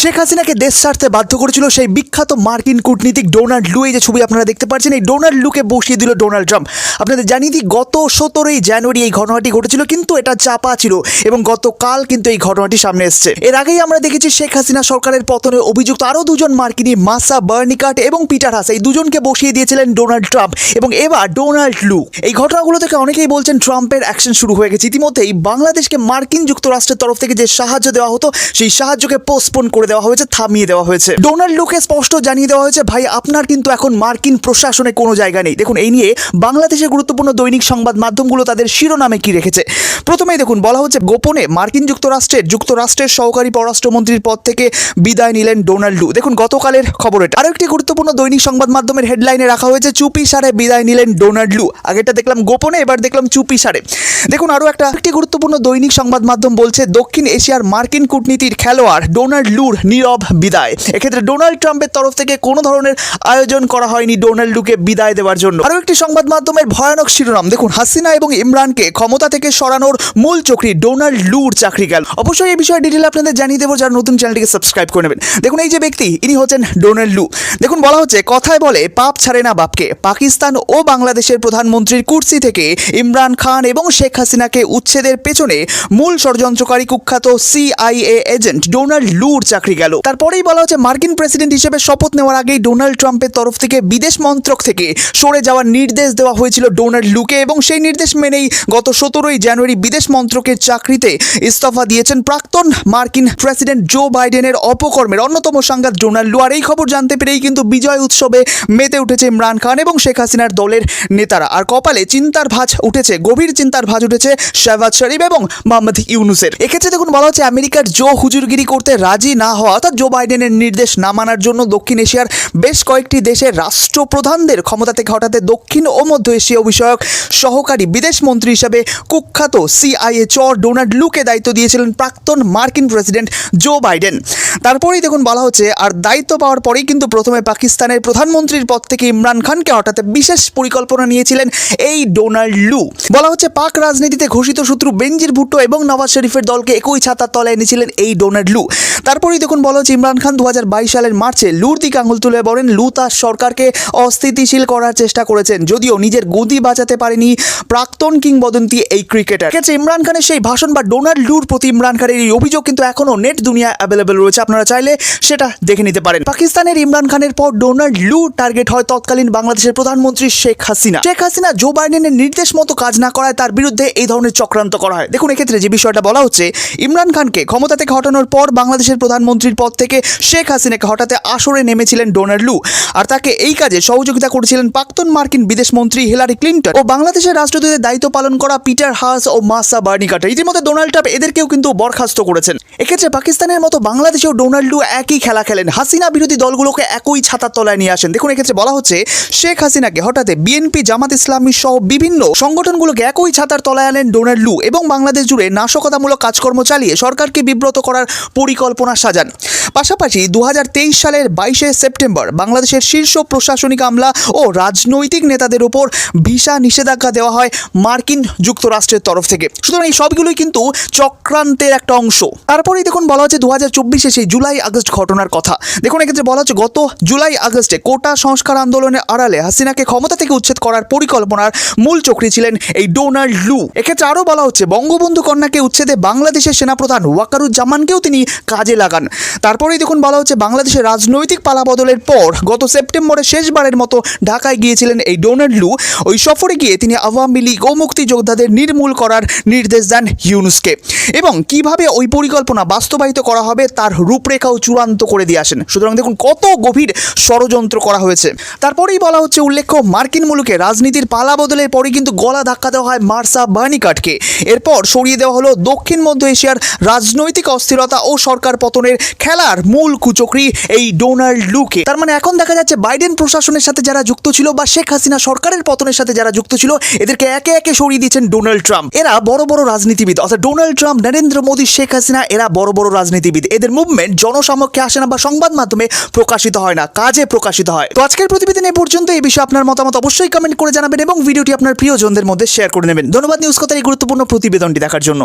শেখ হাসিনাকে দেশ ছাড়তে বাধ্য করেছিল সেই বিখ্যাত মার্কিন কূটনীতিক ডোনাল্ড লু। এই যে ছবি আপনারা দেখতে পাচ্ছেন, এই ডোনাল্ড লুকে বসিয়ে দিল ডোনাল্ড ট্রাম্প। আপনাদের জানিয়ে দিই, গত সতেরোই জানুয়ারি এই ঘটনাটি ঘটেছিল, কিন্তু এটা চাপা ছিল এবং গতকাল কিন্তু এই ঘটনাটি সামনে এসেছে। এর আগেই আমরা দেখেছি শেখ হাসিনা সরকারের পতনে অভিযুক্ত আরও দুজন মার্কিনী, মাসা বার্নিকাট এবং পিটার হাস এই দুজনকে বসিয়ে দিয়েছিলেন ডোনাল্ড ট্রাম্প এবং এবার ডোনাল্ড লু। এই ঘটনাগুলো থেকে অনেকেই বলছেন ট্রাম্পের অ্যাকশন শুরু হয়ে গেছে। ইতিমধ্যেই বাংলাদেশকে মার্কিন যুক্তরাষ্ট্রের তরফ থেকে যে সাহায্য দেওয়া হতো, সেই সাহায্যকে পোস্টপোন করে দেওয়া হয়েছে, থামিয়ে দেওয়া হয়েছে। ডোনাল্ড লুকে স্পষ্ট জানিয়ে দেওয়া হয়েছে, ভাই, আপনার কিন্তু এখন মার্কিন প্রশাসনে কোনো জায়গা নেই। দেখুন, এই নিয়ে বাংলাদেশের গুরুত্বপূর্ণ দৈনিক সংবাদ মাধ্যমগুলো তাদের শিরোনামে কি রেখেছে? প্রথমেই দেখুন, বলা হচ্ছে, গোপনে মার্কিন যুক্তরাষ্ট্রের যুক্তরাষ্ট্রের সহকারী পররাষ্ট্রমন্ত্রীর পদ থেকে বিদায় নিলেন ডোনাল্ড লু। দেখুন, গতকালের খবর এটা। আরও একটি গুরুত্বপূর্ণ দৈনিক সংবাদ মাধ্যমের হেডলাইনে রাখা হয়েছে, চুপি সারে বিদায় নিলেন ডোনাল্ড লু। আগেরটা দেখলাম গোপনে, এবার দেখলাম চুপি সারে। দেখুন, আরও একটা একটি গুরুত্বপূর্ণ দৈনিক সংবাদ মাধ্যম বলছে, দক্ষিণ এশিয়ার মার্কিন কূটনীতির খেলোয়াড় ডোনাল্ড লুর নীরব বিদায়। এক্ষেত্রে ডোনাল্ড ট্রাম্পের তরফ থেকে কোনো ধরনের আয়োজন করা হয়নি ডোনাল্ডুকে বিদায় দেওয়ার জন্য। আরও একটি সংবাদ মাধ্যমের ভয়ানক শিরোনাম। দেখুন, হাসিনা এবং ইমরানকে ক্ষমতা থেকে সরানোর মূল চক্রী ডোনাল্ড লুর চাকরি গেল। অবশ্যই এই বিষয়ে ডিটেল আপনাদের জানিয়ে দেবো, যারা নতুন চ্যানেলটিকে সাবস্ক্রাইব করে নেবেন। দেখুন, এই যে ব্যক্তি, ইনি হচ্ছেন ডোনাল্ড লু। দেখুন, বলা হচ্ছে, কথায় বলে, পাপ ছাড়ে না বাপকে। পাকিস্তান ও বাংলাদেশের প্রধানমন্ত্রীর কুর্সি থেকে ইমরান খান এবং শেখ হাসিনাকে উচ্ছেদের পেছনে মূল ষড়যন্ত্রকারী কুখ্যাত সিআইএ এজেন্ট ডোনাল্ড লুর চাকরি গেল। তারপরেই বলা হচ্ছে মার্কিন প্রেসিডেন্ট হিসেবে শপথ নেওয়ার আগেই ডোনাল্ড ট্রাম্পের তরফ থেকে বিদেশ মন্ত্রক থেকে সরে যাওয়ার নির্দেশ দেওয়া হয়েছিল ডোনাল্ড লুকে এবং সেই নির্দেশ মেনেই গত সতেরোই জানুয়ারি বিদেশ মন্ত্রকের চাকরিতে ইস্তফা দিয়েছেন প্রাক্তন মার্কিন প্রেসিডেন্ট জো বাইডেনের অপকর্মের অন্যতম সাংঘাত ডোনাল্ড লু। আর এই খবর জানতে পেরেই কিন্তু বিজয় উৎসবে মেতে উঠেছে ইমরান খান এবং শেখ হাসিনার দলের নেতারা। আর কপালে চিন্তার ভাঁজ উঠেছে, গভীর চিন্তার ভাঁজ উঠেছে শাহবাজ শরীফ এবং মোহাম্মদ ইউনুসের। এক্ষেত্রে দেখুন, বলা হচ্ছে আমেরিকার জো হুজুরগিরি করতে রাজি না হওয়া অর্থাৎ জো বাইডেনের নির্দেশ না মানার জন্য দক্ষিণ এশিয়ার বেশ কয়েকটি দেশের রাষ্ট্রপ্রধানদের ক্ষমতা থেকে হঠাতে দক্ষিণ ও মধ্য এশীয় বিষয়ক সহকারী বিদেশ মন্ত্রী হিসাবে কুখ্যাত সিআইএ চর ডোনাল্ড লুকে দায়িত্ব দিয়েছিলেন প্রাক্তন মার্কিন প্রেসিডেন্ট জো বাইডেন তারপরেই দেখুন বলা হচ্ছে, আর দায়িত্ব পাওয়ার পরেই কিন্তু প্রথমে পাকিস্তানের প্রধানমন্ত্রীর পদ থেকে ইমরান খানকে হঠাৎ বিশেষ পরিকল্পনা নিয়েছিলেন এই ডোনাল্ড লু। বলা হচ্ছে, পাক রাজনীতিতে ঘোষিত শত্রু বেনজির ভুট্টো এবং নওয়াজ শরীফের দলকে একই ছাতার তলায় এনেছিলেন এই ডোনাল্ড লু। তারপরেই দেখুন, বলা হচ্ছে ইমরান খান দু হাজার বাইশ সালের মার্চে লুর দিকে আঙুল তুলে বলেন, লু তার সরকারকে অস্থিতিশীল করার চেষ্টা করেছেন, যদিও নিজের গদি বাঁচাতে পারেনি প্রাক্তন কিংবদন্তি এই ক্রিকেটার। ক্ষেত্রে ইমরান খানের সেই ভাষণ বা ডোনাল্ড লুর প্রতি ইমরান খানের এই অভিযোগ কিন্তু এখনও নেট দুনিয়া অ্যাভেলেবেল রয়েছে। আপনারা চাইলে সেটা দেখে নিতে পারেন। পাকিস্তানের ইমরান খানের পর ডোনাল্ড লু টার্গেট হয় তৎকালীন বাংলাদেশের প্রধানমন্ত্রী শেখ হাসিনা। শেখ হাসিনা জো বাইডেনের নির্দেশ মতো কাজ না করায় তার বিরুদ্ধে এই ধরনের চক্রান্ত করা হয়। দেখুন, এক্ষেত্রে যে বিষয়টা বলা হচ্ছে, ইমরান খানকে ক্ষমতা থেকে হটানোর পর বাংলাদেশের প্রধানমন্ত্রীর পদ থেকে শেখ হাসিনাকে হঠাতে আসরে নেমেছিলেন ডোনাল্ড লু। আর তাকে এই কাজে সহযোগিতা করেছিলেন প্রাক্তন মার্কিন বিদেশ মন্ত্রী হিলারি ক্লিন্টন ও বাংলাদেশের রাষ্ট্রদূতের দায়িত্ব পালন করা পিটার হাস ও মাসা বার্নিকাটা। ইতিমধ্যে ডোনাল্ড ট্রাম্প এদেরকেও কিন্তু বরখাস্ত করেছেন। এক্ষেত্রে পাকিস্তানের মতো বাংলাদেশেও ডোনাল্ড লু একই খেলা খেলেন। হাসিনা বিরোধী দলগুলোকে একই ছাতার তলায় নিয়ে আসেন। দেখুন, এক্ষেত্রে বলা হচ্ছে, শেখ হাসিনাকে হঠাৎ বিএনপি, জামাত ইসলামী সহ বিভিন্ন সংগঠনগুলোকে একই ছাতার তলায় আনেন ডোনাল্ড লু এবং বাংলাদেশ জুড়ে নাশকতামূলক কাজকর্ম চালিয়ে সরকারকে বিব্রত করার পরিকল্পনা সাজান। পাশাপাশি দু হাজার তেইশ সালের বাইশে সেপ্টেম্বর বাংলাদেশের শীর্ষ প্রশাসনিক আমলা ও রাজনৈতিক নেতাদের ওপর ভিসা নিষেধাজ্ঞা দেওয়া হয় মার্কিন যুক্তরাষ্ট্রের তরফ থেকে। সুতরাং এই সবগুলোই কিন্তু চক্রান্তের একটা অংশ। তারপরেই দেখুন বলা হচ্ছে দু হাজার চব্বিশে সেই জুলাই আগস্ট ঘটনার কথা। দেখুন, এক্ষেত্রে বলা হচ্ছে গত জুলাই আগস্টে কোটা সংস্কার আন্দোলনের আড়ালে হাসিনাকে ক্ষমতা থেকে উচ্ছেদ করার পরিকল্পনার মূল চক্রী ছিলেন এই ডোনাল্ড লু। এক্ষেত্রে আরও বলা হচ্ছে, বঙ্গবন্ধু কন্যাকে উচ্ছেদে বাংলাদেশের সেনাপ্রধান ওয়াকারুজ্জামানকেও তিনি কাজে লাগান। তারপরেই দেখুন বলা হচ্ছে বাংলাদেশের রাজনৈতিক পালাবদলের পর গত সেপ্টেম্বরে শেষবারের মতো ঢাকায় গিয়েছিলেন এই ডোনাল্ড লু। ওই সফরে গিয়ে তিনি আওয়ামী লীগ ও মুক্তিযোদ্ধাদের নির্মূল করার নির্দেশ দেন ইউনুসকে। এবং কীভাবে ওই পরিকল্পনা বাস্তবায়িত করা হবে তার রূপরেখাও চূড়ান্ত করে দিয়ে আসেন। সুতরাং দেখুন কত গভীর ষড়যন্ত্র করা হয়েছে। তারপরেই বলা হচ্ছে উল্লেখ্য, মার্কিন মুলুকে রাজনীতির পালা বদলের পরে কিন্তু গলা ধাক্কা দেওয়া হয় মার্সা বার্নিকাটকে। এরপর সরিয়ে দেওয়া হলো দক্ষিণ মধ্য এশিয়ার রাজনৈতিক অস্থিরতা ও সরকার পতনের খেলার মূল কুচক্রী এই ডোনাল্ড লুকে। তার মানে এখন দেখা যাচ্ছে বাইডেন প্রশাসনের সাথে যারা যুক্ত ছিল বা শেখ হাসিনা সরকারের পতনের সাথে যারা যুক্ত ছিল, এদেরকে একে একে সরিয়ে দিচ্ছেন ডোনাল্ড ট্রাম্প। এরা বড় বড় রাজনীতিবিদ, অর্থাৎ ডোনাল্ড ট্রাম্প, নরেন্দ্র মোদী, শেখ হাসিনা, এরা বড় বড় রাজনীতিবিদ। এদের মুভমেন্ট জনসমক্ষে আসে না বা সংবাদ মাধ্যমে প্রকাশিত হয় না, কাজে প্রকাশিত হয়। তো আজকের প্রতিবেদন এ পর্যন্ত এই বিষয়ে আপনার মতামত অবশ্যই কমেন্ট করে জানাবেন এবং ভিডিওটি আপনার প্রিয়জনদের মধ্যে শেয়ার করে নেবেন। ধন্যবাদ নিউজ কথার এই গুরুত্বপূর্ণ প্রতিবেদনটি দেখার জন্য।